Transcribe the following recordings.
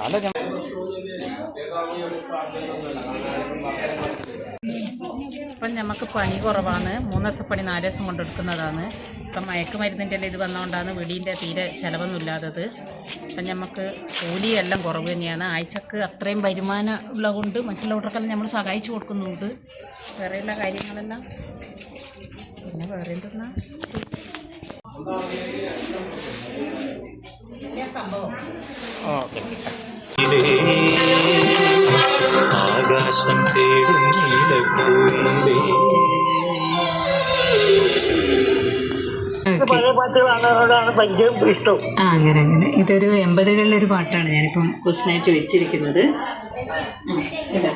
അതോ ഞാൻ ഇപ്പം നമുക്ക് പണി കുറവാണ്. മൂന്ന് ദിവസം പണി നാല് ദിവസം കൊണ്ടെടുക്കുന്നതാണ്. ഇപ്പം മയക്കുമരുന്നിന്റെ എല്ലാം ഇത് വന്നുകൊണ്ടാണ് വീടിന്റെ തീരെ ചിലവൊന്നുമില്ലാത്തത്. അപ്പം നമുക്ക് കൂലിയെല്ലാം കുറവ് തന്നെയാണ്. ആഴ്ചക്ക് അത്രയും വരുമാനം ഉള്ളതുകൊണ്ട് മറ്റുള്ളവർക്കെല്ലാം നമ്മൾ സഹായിച്ചു കൊടുക്കുന്നുണ്ട്. വേറെയുള്ള കാര്യങ്ങളെല്ലാം? പിന്നെ വേറെ എന്തെന്നാ? ആകാശം തേടും പഴയ പാട്ടുകളാണ് ഭയങ്കര ഇഷ്ടം. ആ അങ്ങനെ അങ്ങനെ. ഇതൊരു എൺപതുകളിലെ ഒരു പാട്ടാണ് ഞാനിപ്പം ക്വസ്റ്റിനായിട്ട് വെച്ചിരിക്കുന്നത്. ഇതാ.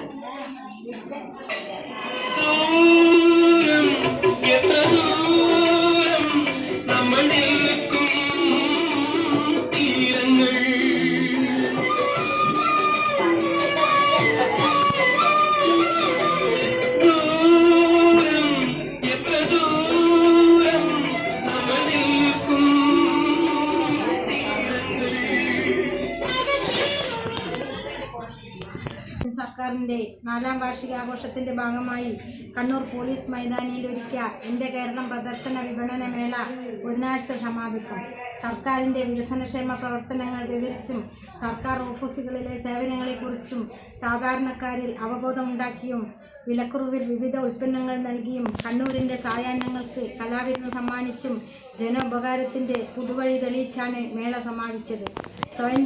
സർക്കാരിന്റെ നാലാം വാർഷികാഘോഷത്തിന്റെ ഭാഗമായി കണ്ണൂർ പോലീസ് മൈതാനിയിൽ ഒരുക്കിയ എന്റെ കേരളം പ്രദർശന വിപണന മേള ബുധനാഴ്ച സമാപിക്കും. സർക്കാരിന്റെ വികസനക്ഷേമ പ്രവർത്തനങ്ങൾ വിവരിച്ചും സർക്കാർ ഓഫീസുകളിലെ സേവനങ്ങളെക്കുറിച്ചും സാധാരണക്കാരിൽ അവബോധമുണ്ടാക്കിയും വിലക്കുറവിൽ വിവിധ ഉൽപ്പന്നങ്ങൾ നൽകിയും കണ്ണൂരിന്റെ സായാഹ്നങ്ങൾക്ക് കലാവിരുന്ന് സമ്മാനിച്ചും ജനോപകാരത്തിന്റെ പുതുവഴി തെളിയിച്ചാണ് മേള സമാപിച്ചത്. സ്വയം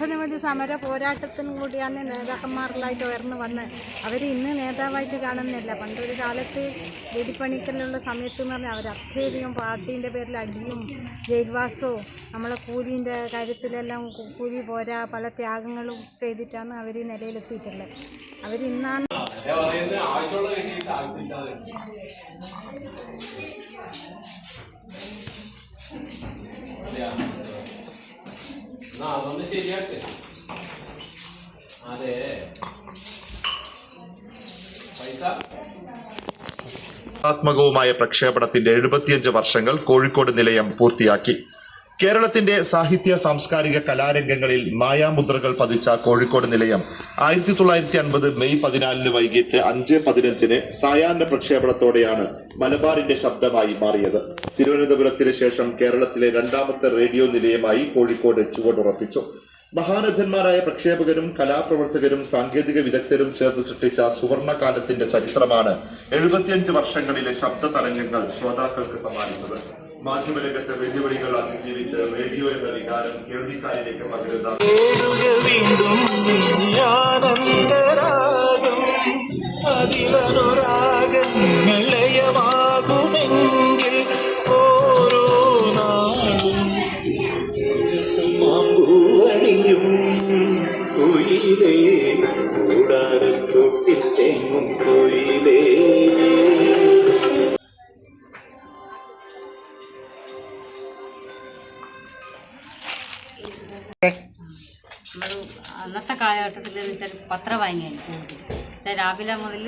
ഒട്ടനവധി സമര പോരാട്ടത്തിനും കൂടിയാണ് നേതാക്കന്മാരിലായിട്ട് ഉയർന്നു വന്ന് അവർ ഇന്ന് നേതാവായിട്ട് കാണുന്നില്ല. പണ്ടൊരു കാലത്ത് വെടിപ്പണിക്കലുള്ള സമയത്ത് എന്ന് പറഞ്ഞാൽ അവർ അത്രയധികം പാർട്ടീന്റെ പേരിൽ അടിയും ജയിൽവാസവും നമ്മളെ കൂലിന്റെ കാര്യത്തിലെല്ലാം കൂലി പോരാ പല ത്യാഗങ്ങളും ചെയ്തിട്ടാണ് അവർ ഈ നിലയിലെത്തിയിട്ടുള്ളത് അവർ ഇന്നാണ് അതൊന്ന് ശരിയാക്ക്. അതെ. പൈസ? ആത്മകവുമായ പ്രക്ഷേപണത്തിന്റെ എഴുപത്തിയഞ്ച് വർഷങ്ങൾ കോഴിക്കോട് നിലയം പൂർത്തിയാക്കി. കേരളത്തിന്റെ സാഹിത്യ സാംസ്കാരിക കലാരംഗങ്ങളിൽ മായാമുദ്രകൾ പതിച്ച കോഴിക്കോട് നിലയം ആയിരത്തി തൊള്ളായിരത്തി അൻപത് മെയ് പതിനാലിന് വൈകിട്ട് അഞ്ച് പതിനഞ്ചിന് സായാഹ്ന പ്രക്ഷേപണത്തോടെയാണ് മലബാറിന്റെ ശബ്ദമായി മാറിയത്. തിരുവനന്തപുരത്തിന് ശേഷം കേരളത്തിലെ രണ്ടാമത്തെ റേഡിയോ നിലയമായി കോഴിക്കോട് ചുവടുറപ്പിച്ചു. മഹാരഥന്മാരായ പ്രക്ഷേപകരും കലാപ്രവർത്തകരും സാങ്കേതിക വിദഗ്ധരും ചേർന്ന് സൃഷ്ടിച്ച സുവർണകാലത്തിന്റെ ചരിത്രമാണ് എഴുപത്തിയഞ്ച് വർഷങ്ങളിലെ ശബ്ദ തരംഗങ്ങൾ ശ്രോതാക്കൾക്ക് സമ്മാനിച്ചത്. മാധ്യമരംഗത്തെ വെല്ലുവിളികൾ അതിജീവിച്ച് റേഡിയോ എന്ന വികാരം കേൾവിക്കാരിലേക്ക് പകരുന്ന അതിലനുരാഗങ്ങളയമാകുമെങ്കിൽ ഓരോ നാളും മാമ്പൂവണിയും കുയിലേ നമ്മൾ അന്നത്തെ കാലഘട്ടത്തിൽ പത്രം വാങ്ങിയായിരുന്നു രാവിലെ മുതൽ